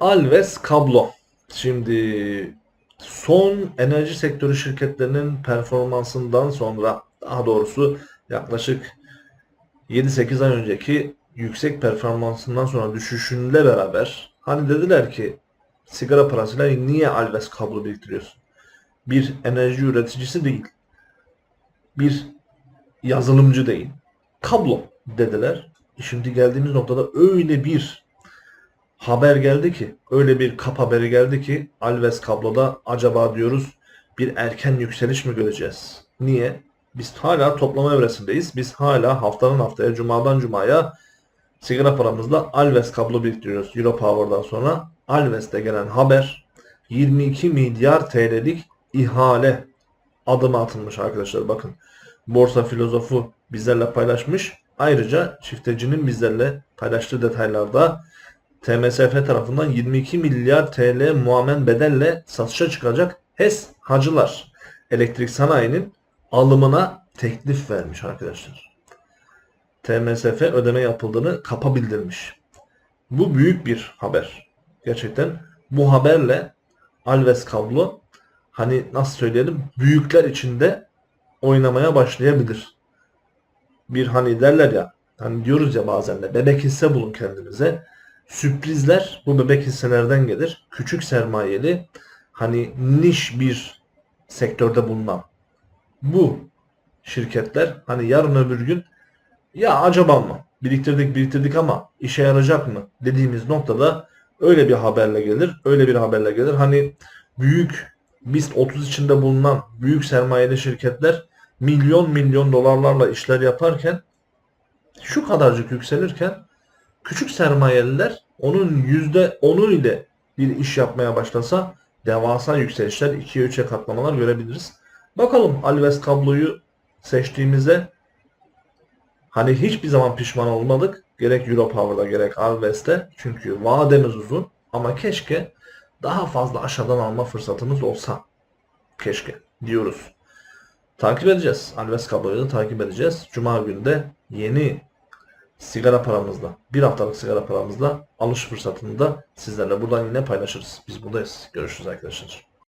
Alves Kablo. Şimdi son enerji sektörü şirketlerinin performansından sonra daha doğrusu yaklaşık 7-8 ay önceki yüksek performansından sonra düşüşünle beraber hani dediler ki sigara parasıyla niye Alves kablo biriktiriyorsun? Bir enerji üreticisi değil. Bir yazılımcı değil. Kablo dediler. Şimdi geldiğimiz noktada öyle bir haber geldi ki, öyle bir kap haberi geldi ki Alves kabloda acaba diyoruz bir erken yükseliş mi göreceğiz? Niye? Biz hala toplama evresindeyiz. Biz hala haftanın haftaya, cumadan cumaya sigara paramızla Alves kablo biriktiriyoruz. Europower'dan sonra Alves'te gelen haber 22 milyar TL'lik ihale adımı atılmış arkadaşlar. Bakın borsa filozofu bizlerle paylaşmış. Ayrıca çiftecinin bizlerle paylaştığı detaylarda TMSF tarafından 22 milyar TL muamen bedelle satışa çıkacak HES hacılar elektrik sanayinin alımına teklif vermiş arkadaşlar. TMSF ödeme yapıldığını kapa bildirmiş. Bu büyük bir haber. Gerçekten bu haberle Alves kablo hani nasıl söyleyelim büyükler içinde oynamaya başlayabilir. Bir hani derler ya hani diyoruz ya bazen de bebek hisse bulun kendinize. Sürprizler bu bebek hisselerden gelir. Küçük sermayeli hani niş bir sektörde bulunan bu şirketler hani yarın öbür gün ya acaba mı biriktirdik biriktirdik ama işe yarayacak mı dediğimiz noktada öyle bir haberle gelir. Öyle bir haberle gelir. Hani büyük BIST 30 içinde bulunan büyük sermayeli şirketler milyon milyon dolarlarla işler yaparken şu kadarcık yükselirken küçük sermayeliler onun yüzde onu ile bir iş yapmaya başlasa devasa yükselişler 2'ye 3'e katlamalar görebiliriz. Bakalım Alves kabloyu seçtiğimizde hani hiçbir zaman pişman olmadık. Gerek Europower'da gerek Alves'te. Çünkü vademiz uzun ama keşke daha fazla aşağıdan alma fırsatımız olsa. Keşke diyoruz. Takip edeceğiz. Alves kabloyu da takip edeceğiz. Cuma günü de yeni sigara paramızla, bir haftalık sigara paramızla alış fırsatını da sizlerle buradan yine paylaşırız. Biz buradayız. Görüşürüz arkadaşlar.